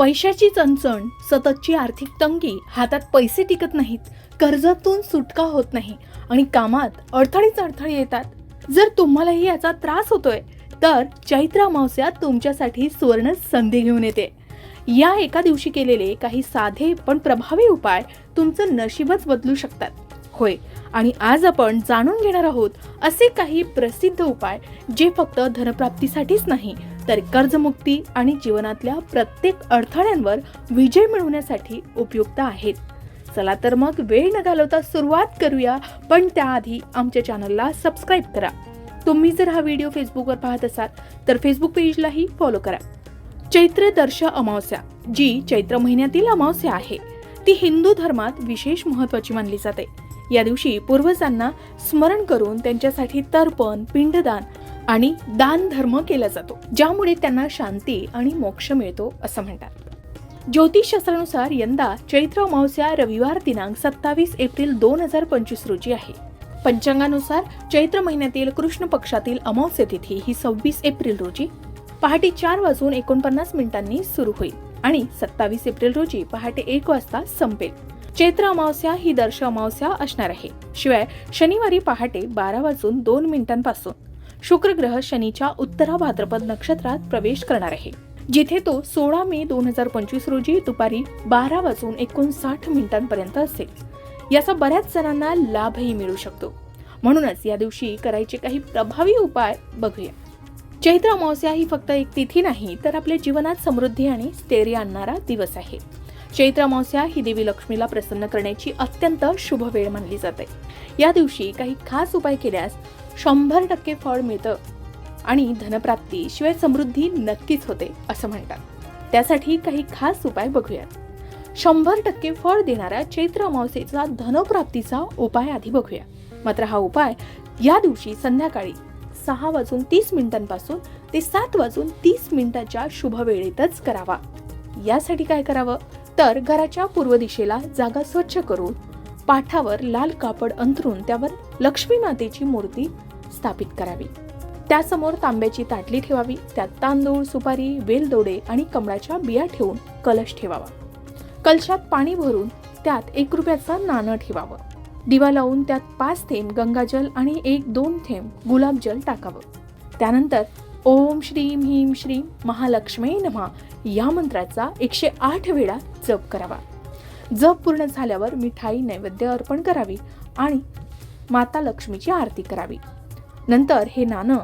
पैशाची चणचण सततची आर्थिक तंगी हातात पैसे टिकत नाहीत कर्जातून सुटका होत नाही आणि कामात अडथळीच अडथळे येतात. जर तुम्हालाही याचा त्रास होतोय तर चैत्र अमावस्या तुमच्यासाठी सुवर्ण संधी घेऊन येते. या एका दिवशी केलेले काही साधे पण प्रभावी उपाय तुमचं नशीबच बदलू शकतात. होय आणि आज आपण जाणून घेणार आहोत असे काही प्रसिद्ध उपाय जे फक्त धनप्राप्तीसाठीच नाही तर कर्जमुक्ती आणि जीवनातल्या प्रत्येक अडथळ्यांवर विजय मिळवण्यासाठी उपयुक्त आहेत. चला तर मग वेळ न घालवता सुरुवात करूया पण त्याआधी आमच्या चॅनलला सबस्क्राईब करा. तुम्ही जर हा व्हिडिओ फेसबुकवर पाहत असाल तर फेसबुक पेजलाही फॉलो करा. चैत्र दर्श अमावस्या जी चैत्र महिन्यातील अमावस्या आहे ती हिंदू धर्मात विशेष महत्वाची मानली जाते. या दिवशी पूर्वजांना स्मरण करून त्यांच्यासाठी तर्पण पिंडदान आणि दान धर्म केला जातो ज्यामुळे त्यांना शांती आणि मोक्ष मिळतो असं म्हणतात. ज्योतिषशास्त्रानुसार यंदा चैत्र अमावस्या रविवार दिनांक सत्तावीस एप्रिल दोन हजार पंचवीस रोजी आहे. पंचांगानुसार चैत्र महिन्यातील कृष्ण पक्षातील अमावस्या तिथी ही सव्वीस एप्रिल रोजी पहाटे चार वाजून एकोणपन्नास मिनिटांनी सुरू होईल आणि सत्तावीस एप्रिल रोजी पहाटे एक वाजता संपेल. चैत्र अमावस्या ही दर्श अमावस्या असणार आहे. शिवाय शनिवारी पहाटे बारा वाजून दोन मिनिटांपासून शुक्र ग्रह शनीच्या उत्तरा भाद्रपद नक्षत्रात प्रवेश करणार आहे. जिथे तो सोळा मे दोन हजार पंचवीस रोजी दुपारी बारा वाजून एकोणसाठ मिनिटांपर्यंत असेल. याचा बऱ्याच जणांना लाभही मिळू शकतो. म्हणूनच या दिवशी करायचे काही प्रभावी उपाय बघूया. चैत्र अमावस्या ही फक्त एक तिथी नाही तर आपल्या जीवनात समृद्धी आणि स्थैर्य आणणारा दिवस आहे. चैत्र अमावस्या ही देवी लक्ष्मीला प्रसन्न करण्याची अत्यंत शुभ वेळ मानली जाते. या दिवशी काही खास उपाय केल्यास शंभर टक्के फळ मिळतं. आणि धनप्राप्ती शिवाय समृद्धी नक्कीच होते असं म्हणतात. त्यासाठी काही खास उपाय बघूयात. शंभर टक्के फळ देणाऱ्या चैत्र अमावस्येचा धनप्राप्तीचा उपाय आधी बघूया. मात्र हा उपाय या दिवशी संध्याकाळी सहा वाजून तीस मिनिटांपासून ते सात वाजून तीस मिनिटाच्या शुभ वेळेतच करावा. यासाठी काय करावं? तर घराच्या पूर्व दिशेला जागा स्वच्छ करून पाठावर लाल कापड अंथरून त्यावर लक्ष्मी मातेची मूर्ती स्थापित करावी. त्यासमोर तांब्याची ताटली ठेवावी त्यात तांदूळ सुपारी वेलदोडे आणि कमळाच्या बिया ठेवून कलश ठेवावा. कलशात पाणी भरून त्यात एक रुपयाचं नाणं ठेवावं. दिवा लावून त्यात पाच थेंब गंगाजल आणि एक दोन थेंब गुलाबजल टाकावं. त्यानंतर ओम श्रीम ह्रीम श्रीम महालक्ष्मी नमः या मंत्राचा एकशे आठ वेळा जप करावा. जप पूर्ण झाल्यावर मिठाई नैवेद्य अर्पण करावी आणि माता लक्ष्मीची आरती करावी. नंतर हे नाणं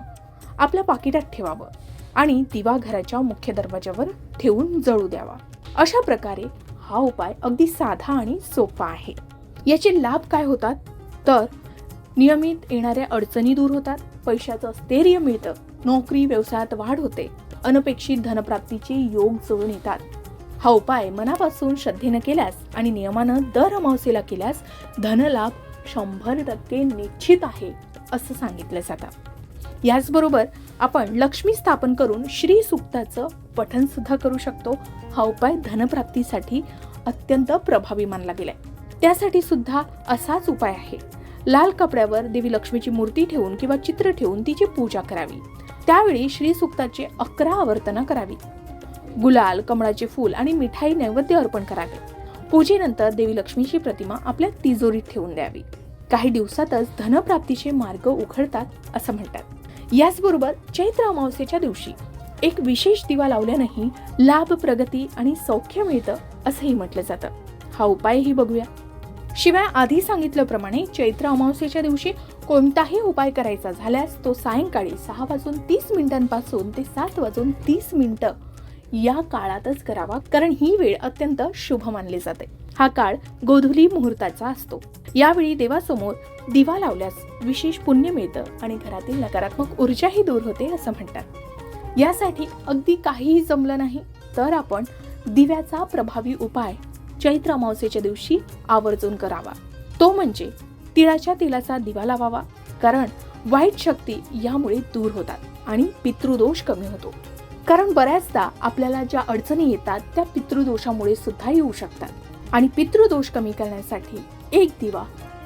आपल्या पाकिटात ठेवावं आणि दिवा घराच्या मुख्य दरवाज्यावर ठेवून जळू द्यावा. अशा प्रकारे हा उपाय अगदी साधा आणि सोपा आहे. याचे लाभ काय होतात? तर नियमित येणाऱ्या अडचणी दूर होतात पैशाचं स्थैर्य मिळतं नोकरी व्यवसायात वाढ होते अनपेक्षित धनप्राप्तीचे योग जुळून येतात. हा उपाय मनापासून श्रद्धेनं केल्यास आणि नियमानं दर अमावस्येला केल्यास धनलाभ शंभर टक्के निश्चित आहे. असं सांगितलं जातं. याचबरोबर आपण लक्ष्मी स्थापन करून श्री सुक्ताचं पठण सुद्धा करू शकतो. हा उपाय धनप्राप्तीसाठी अत्यंत प्रभावी मानला गेलाय. त्यासाठी सुद्धा असाच उपाय आहे. लाल कपड्यावर देवी लक्ष्मीची मूर्ती ठेवून किंवा चित्र ठेवून तिची पूजा करावी. त्यावेळी श्री सुक्ताचे अकरा आवर्तनं करावी. गुलाल कमळाचे फूल आणि मिठाई नैवेद्य अर्पण करावे. पूजेनंतर देवी लक्ष्मीची प्रतिमा आपल्या तिजोरीत ठेवून द्यावी. काही दिवसातच धनप्राप्तीचे मार्ग उघडतात असं म्हणतात. याचबरोबर चैत्र अमावस्येच्या दिवशी एक विशेष दिवा लावल्यानंही लाभ प्रगती आणि सौख्य मिळतं असंही म्हटलं जातं. हा उपायही बघूया. शिवाय आधी सांगितल्याप्रमाणे चैत्र अमावस्येच्या दिवशी कोणताही उपाय करायचा झाल्यास तो सायंकाळी सहा वाजून तीस मिनिटांपासून ते सात वाजून तीस मिनिटं या काळातच करावा कारण ही वेळ अत्यंत शुभ मानली जाते. हा काळ गोधुली मुहूर्ताचा असतो. यावेळी देवासमोर दिवा लावल्यास विशेष पुण्य मिळतं आणि घरातील नकारात्मक ऊर्जाही दूर होते असं म्हणतात. यासाठी अगदी काहीही जमलं नाही तर आपण दिव्याचा प्रभावी उपाय चैत्र अमावस्येच्या दिवशी आवर्जून करावा. तो म्हणजे तिळाच्या तेलाचा दिवा लावावा कारण वाईट शक्ती यामुळे दूर होतात आणि पितृदोष कमी होतो. कारण बऱ्याचदा आपल्याला ज्या अडचणी येतात त्या पितृदोषामुळे सुद्धा येऊ शकतात. आणि पितृदोष कमी करण्यासाठी एक दिवा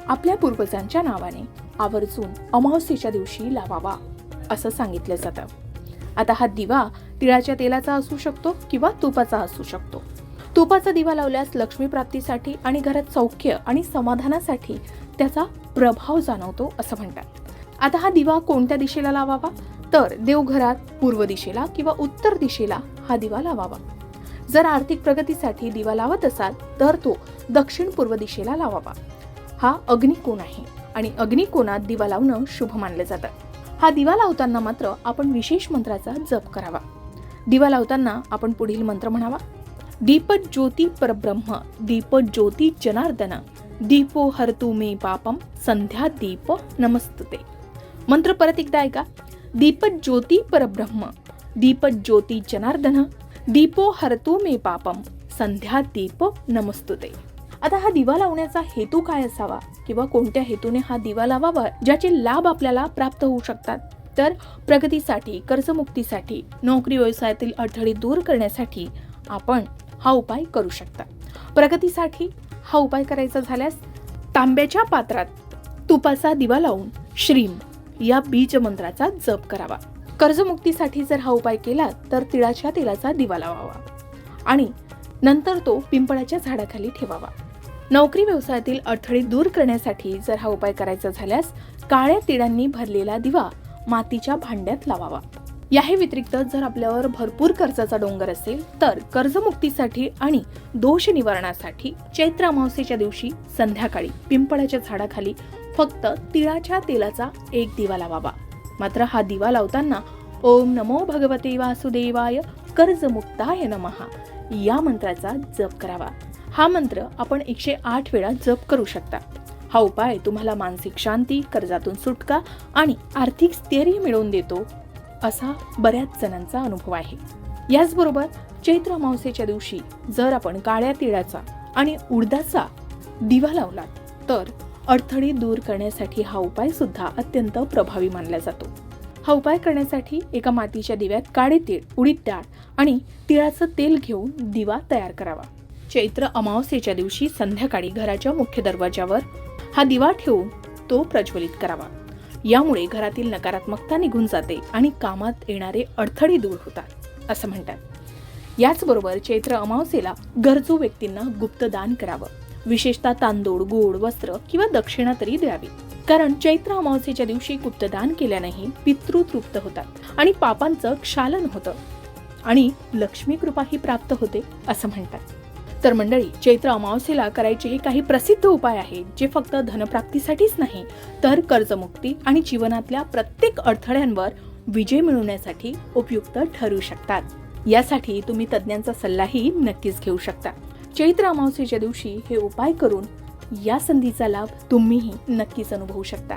आपल्या पूर्वजांच्या नावाने आवर्जून अमावस्येच्या दिवशी लावावा असं सांगितलं जातं. आता हा दिवा तिळाच्या तेलाचा असू शकतो किंवा तुपाचा असू शकतो. तुपाचा दिवा लावल्यास लक्ष्मी प्राप्तीसाठी आणि घरात सौख्य आणि समाधानासाठी त्याचा प्रभाव जाणवतो असं म्हणतात. आता हा दिवा कोणत्या दिशेला लावावा? तर देवघरात पूर्व दिशेला किंवा उत्तर दिशेला हा दिवा लावावा. जर आर्थिक प्रगतीसाठी दिवा लावत असाल तर तो दक्षिण पूर्व दिशेला लावावा. हा अग्निकोण आहे आणि अग्निकोणात दिवा लावणं शुभ मानलं जातं. हा दिवा लावताना मात्र आपण विशेष मंत्राचा जप करावा. दिवा लावताना आपण पुढील मंत्र म्हणावा. दीप ज्योती परब्रह्म दीप ज्योती जनार्दन दीपो हरतु मे पापम संध्या दीप नमस्तुते. मंत्र परत एकदा ऐका. दीप ज्योती परब्रह्म दीप ज्योती जनार्दन दीपो हरतो मे पापम संध्या दीप नमस्तुते. आता हा दिवा लावण्याचा हेतू काय असावा किंवा कोणत्या हेतूने हा दिवा लावावा ज्याचे लाभ आपल्याला प्राप्त होऊ शकतात? तर प्रगतीसाठी कर्जमुक्तीसाठी नोकरी व्यवसायातील अडथळे दूर करण्यासाठी आपण हा उपाय करू शकता. प्रगतीसाठी हा उपाय करायचा झाल्यास तांब्याच्या पात्रात तुपाचा दिवा लावून श्रीम या बीज मंत्राचा जप करावा. कर्जमुक्तीसाठी जर हा उपाय केला तर तिळाच्या तेलाचा दिवा लावावा. आणि नंतर तो पिंपळाच्या झाडाखाली ठेवावा. नोकरी व्यवसायातील अडथळे दूर करण्यासाठी जर हा उपाय करायचा झाल्यास काळ्या तिळांनी भरलेला दिवा मातीच्या भांड्यात लावावा. याही व्यतिरिक्त जर आपल्यावर भरपूर कर्जाचा डोंगर असेल तर कर्जमुक्तीसाठी आणि दोष निवारणासाठी चैत्र अमावस्येच्या दिवशी संध्याकाळी पिंपळाच्या झाडाखाली फक्त तिळाच्या तेलाचा एक दिवा लावावा. मात्र हा दिवा लावताना ओम नमो भगवते वासुदेवाय कर्जमुक्ताय नमहा या मंत्राचा जप करावा. हा मंत्र आपण एकशे आठ वेळा जप करू शकता. हा उपाय तुम्हाला मानसिक शांती कर्जातून सुटका आणि आर्थिक स्थैर्य मिळवून देतो. असा बऱ्याच जणांचा अनुभव आहे. याचबरोबर चैत्र अमावस्येच्या दिवशी जर आपण काळ्या तिळाचा आणि उडदाचा दिवा लावला तर अडथळे दूर करण्यासाठी हा उपाय सुद्धा अत्यंत प्रभावी मानला जातो. हा उपाय करण्यासाठी एका मातीच्या दिव्यात काळे तीळ उडीद डाळ आणि तिळाचं तेल घेऊन दिवा तयार करावा. चैत्र अमावस्येच्या दिवशी संध्याकाळी घराच्या मुख्य दरवाजावर हा दिवा ठेवून तो प्रज्वलित करावा. यामुळे घरातील नकारात्मकता निघून जाते आणि कामात येणारे अडथळे दूर होतात असं म्हणतात. याचबरोबर चैत्र अमावस्येला गरजू व्यक्तींना गुप्तदान करावं. विशेषतः तांदूळ गोड वस्त्र किंवा दक्षिणा तरी द्यावी. कारण चैत्र अमावस्येच्या दिवशी गुप्तदान केल्यानेही पितृ तृप्त होतात आणि पापांचं क्षालन होतं. आणि लक्ष्मी कृपाही प्राप्त होते असं म्हणतात. तर मंडळी चैत्र अमावस्येला करायचे हे काही प्रसिद्ध उपाय आहेत जे फक्त धनप्राप्तीसाठीच नाही तर कर्जमुक्ती आणि जीवनातल्या प्रत्येक अडथळ्यांवर विजय मिळवण्यासाठी उपयुक्त ठरू शकतात. यासाठी तुम्ही तज्ज्ञांचा सल्लाही नक्कीच घेऊ शकता. चैत्र अमावस्येच्या दिवशी हे उपाय करून या संधीचा लाभ तुम्हीही नक्कीच अनुभवू शकता.